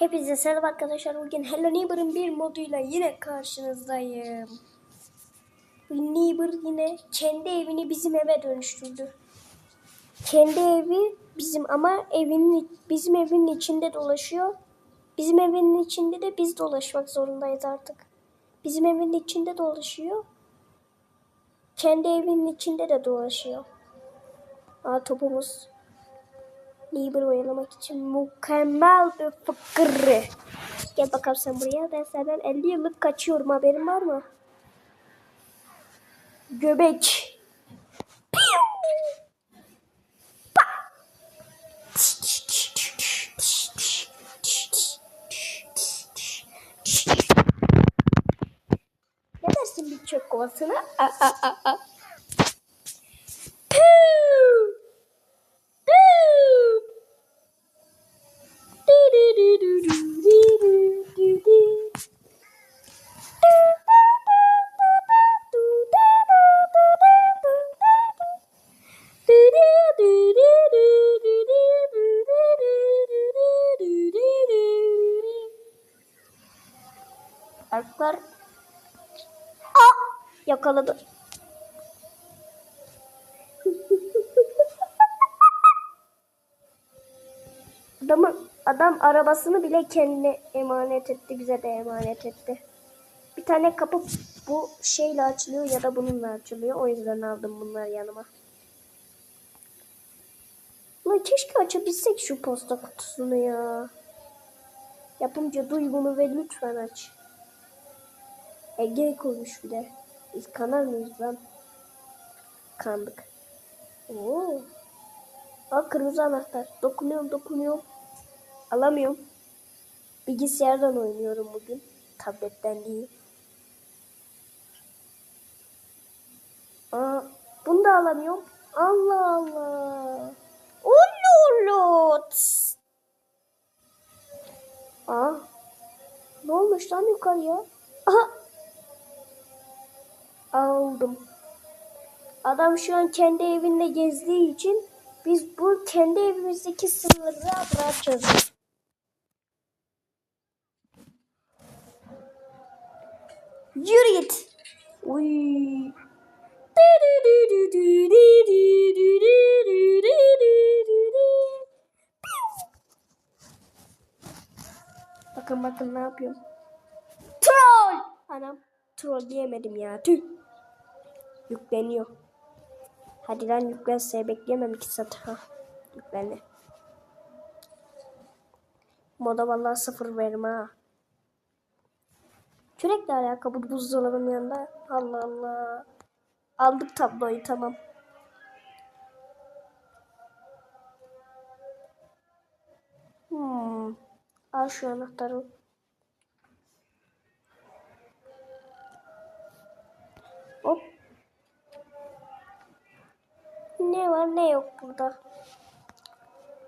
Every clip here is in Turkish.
Hepinize selam arkadaşlar. Bugün Hello Neighbor'ın bir moduyla yine karşınızdayım. Neighbor yine kendi evini bizim eve dönüştürdü. Kendi evi bizim ama evinin bizim evinin içinde dolaşıyor. Bizim evinin içinde de biz dolaşmak zorundayız artık. Bizim evin içinde dolaşıyor. Kendi evinin içinde de dolaşıyor. Aa topumuz. Neighbor oyalamak için mükemmel bir fikir. Gel bakalım sen buraya. Ben senden 50 yıllık kaçıyorum. Haberin var mı? Göbek. Ne dersin bir çöp kovasına? Aa, aa, aa, aa. Yakaladı. Adamın adam arabasını bile kendine emanet etti, bize de emanet etti. Bir tane kapı bu şeyle açılıyor ya da bununla açılıyor. O yüzden aldım bunları yanıma. Ulan keşke açabilsek şu posta kutusunu ya. Yapımcı duy bunu ve lütfen aç. Ege koymuş bir de. Biz kanar mıyız lan? Kandık. Oo. Aa kırmızı anahtar. Dokunuyorum dokunuyorum. Alamıyorum. Bilgisayardan oynuyorum bugün. Tabletten değil. Aa, bunu da alamıyorum. Allah Allah. Ululu. Tıs. Aa. Ne olmuş lan yukarıya? Aha. Aldım. Adam şu an kendi evinde gezdiği için biz bu kendi evimizdeki sınırları bırakacağız. Yürü git. Uy. Bakın bakın ne yapıyorum. Troll. Anam troll diyemedim ya. Tüh. Yükleniyor. Hadi lan yüklense bekleyemem iki saat. Ha, yüklendi. Moda vallahi sıfır verme ha. Kürekle alakalı buzdolabının yanında. Allah Allah. Aldık tabloyu tamam. Hmm. Al şu anahtarı. Ne var ne yok burada.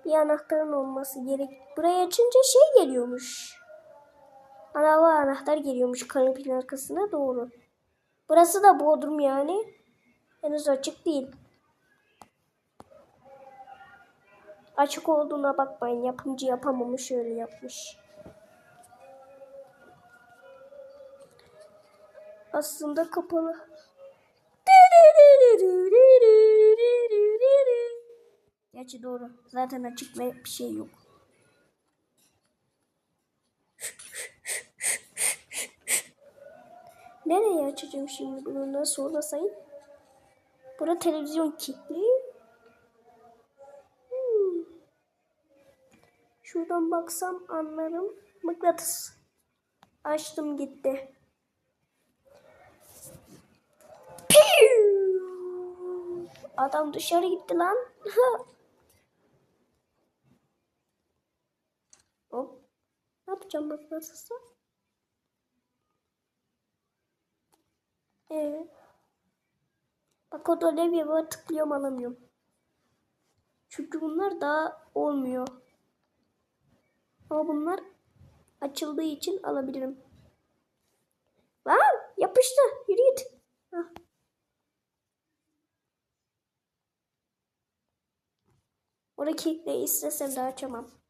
Bir anahtarın olması gerek. Burayı açınca şey geliyormuş. Araba anahtar geliyormuş kanepenin arkasına doğru. Burası da bodrum yani. Henüz açık değil. Açık olduğuna bakmayın. Yapımcı yapamamış öyle yapmış. Aslında kapalı. Gerçi doğru. Zaten açık ve bir şey yok. Nereye açacağım şimdi bunu nasıl sormasayın? Burada televizyon kilitli. Hmm. Şuradan baksam anlarım. Mıknatıs. Açtım gitti. Piu! Adam dışarı gitti lan. Ne yapacağım mıknatısı? Ee, bak o levye var tıklıyorum alamıyorum. Çünkü bunlar daha olmuyor. Ama bunlar açıldığı için alabilirim. Lan yapıştı. Yürü git. Hah. Ne istesem de açamam.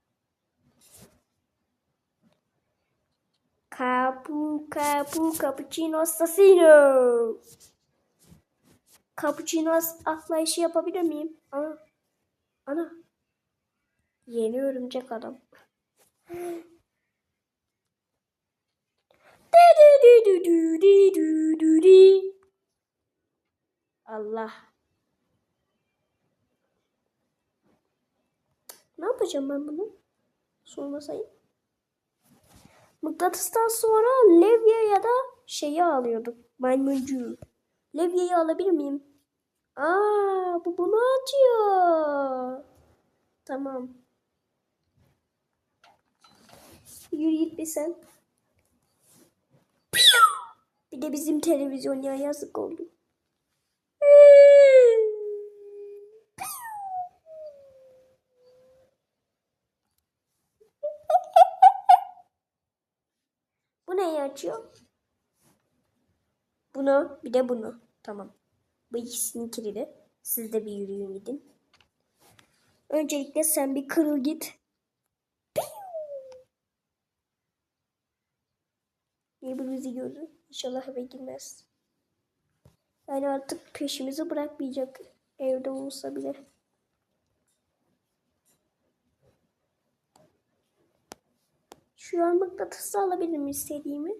Capu, capu, cappuccino assassino. Cappuccino atlayışı yapabilir miyim? Ana. Ana. Yeni örümcek adam. Allah. Ne yapacağım ben bunu? Sormasayım. Mıknatıstan sonra levye ya da şeyi alıyorduk. Maymuncu. Levyeyi alabilir miyim? Aa, bu bunu atıyor. Tamam. Yürü git bir sen. Bir de bizim televizyon ya yazık oldu. Bu neyi açıyor? Bunu bir de bunu. Tamam. Bu ikisinin kilidi. Siz de bir yürüyün gidin. Öncelikle sen bir kırıl git. Niye bu bizi gördü? İnşallah eve girmez. Yani artık peşimizi bırakmayacak. Evde olsa bile. Şu an mıknatısı alabilir mi istediğimi?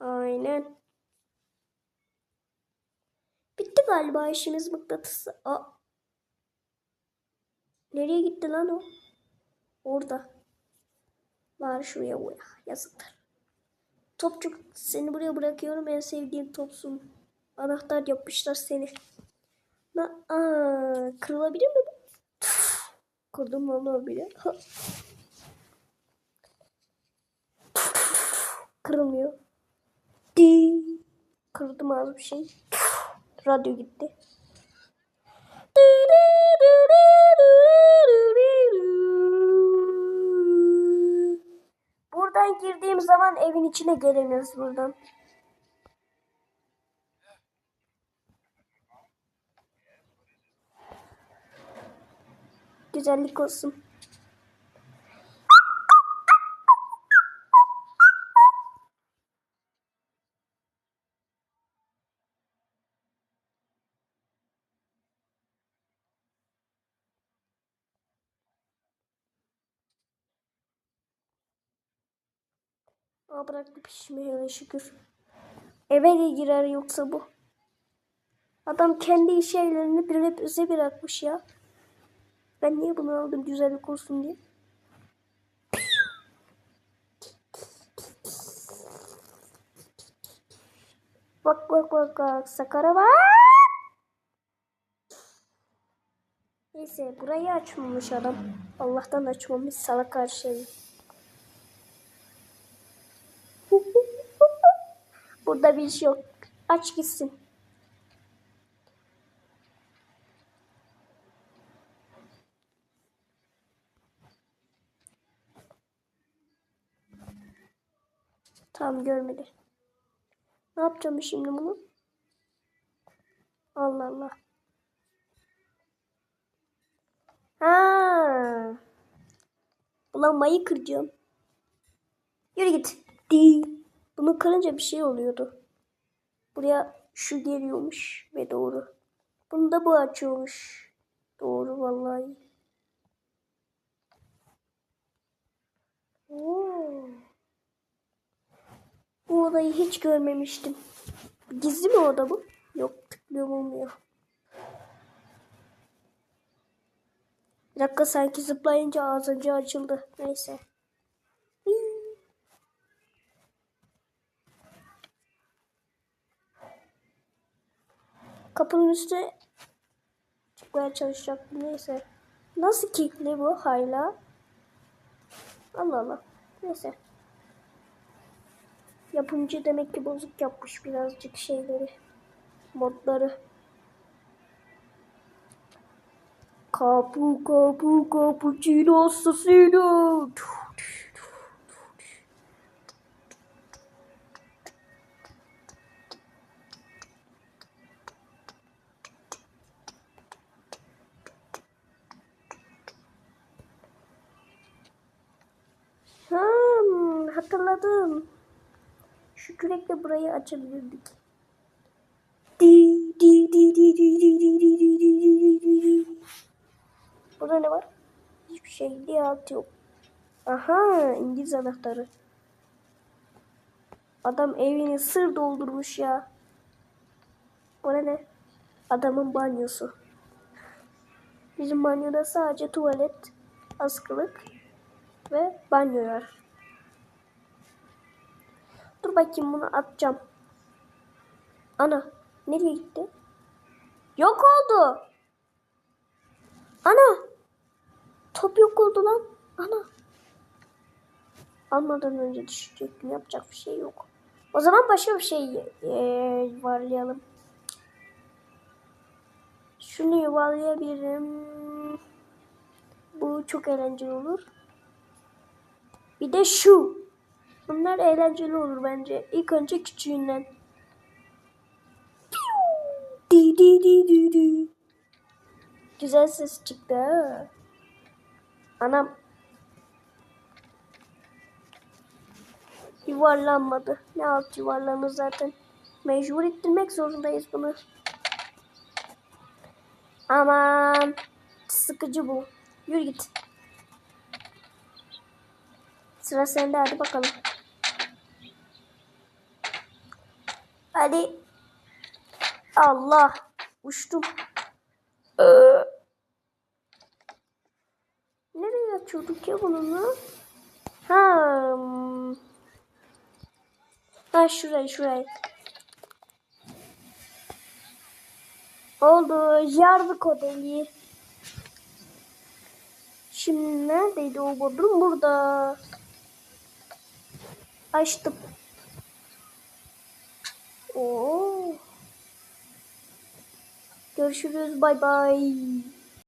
Aynen. Bitti galiba işimiz mıknatısı. Aa. Nereye gitti lan o? Orada. Bari şuraya koy. Yazıklar. Topçuk seni buraya bırakıyorum. En sevdiğim topsun. Anahtar yapmışlar seni. Na, aa, kırılabilir mi bu? Kırdım vallahi bile. Ha. Kırılmıyor. Di. Kırdım az bir şey. Radyo gitti. Buradan girdiğim zaman evin içine gelemiyoruz buradan. Güzellik olsun. Aa bıraktı pişmeyi öyle şükür. Eve de girer yoksa bu. Adam kendi şeylerini bir bize bırakmış ya. Ben niye bunu aldım güzellik olsun diye. Bak bak bak bak sakara bak. Neyse burayı açmamış adam. Allah'tan açmamış salak karşı. Burada bir şey yok. Aç gitsin. Tamam görmedi. Ne yapacağım şimdi bunu? Allah Allah. Ha. Ulan mayı kıracağım. Yürü git. Di. Bunu kırınca bir şey oluyordu. Buraya şu geliyormuş ve doğru. Bunu da bu açıyormuş. Doğru vallahi. Bu odayı hiç görmemiştim. Gizli mi oda bu? Yok tıklıyorum olmuyor. Bir dakika sanki zıplayınca ağzınca açıldı. Neyse. Kapının üstüne çıkmaya çalışacaktım. Neyse. Nasıl kilitli bu hala? Allah Allah. Neyse. Yapımcı demek ki bozuk yapmış birazcık şeyleri. Modları. Kapu kapu cappuccino assassino. Hatırladım. Şu kürekle burayı açabilirdik. Di di di di di di di di di di di di di. Burada ne var? Hiçbir şey diye alt yok. Aha İngiliz anahtarı. Adam evini sır doldurmuş ya. O ne? Adamın banyosu. Bizim banyoda sadece tuvalet, askılık ve banyo var. Dur bakayım bunu atacağım. Ana nereye gitti? Yok oldu. Ana top yok oldu lan. Ana. Almadan önce düşecektim. Yapacak bir şey yok. O zaman başka bir şey eee yuvarlayalım. Şunu yuvarlayabilirim. Bu çok eğlenceli olur. Bir de şu. Bunlar eğlenceli olur bence. İlk önce küçüğünden. Di di di di di. Güzel ses çıktı. Anam. Yuvarlanmadı. Ne alt yuvarlanır zaten. Mecbur ettirmek zorundayız bunu. Aman. Sıkıcı bu. Yürü git. Sıra sende hadi bakalım. Hadi. Allah. Uçtum. Ee. Nereye açıyorduk ya bununla? Ha. hmm. Ha şurayı şurayı. Oldu. Yardık o deliği. Şimdi neredeydi o bodrum? Burada. Açtım. Oo. Görüşürüz. Bay bay.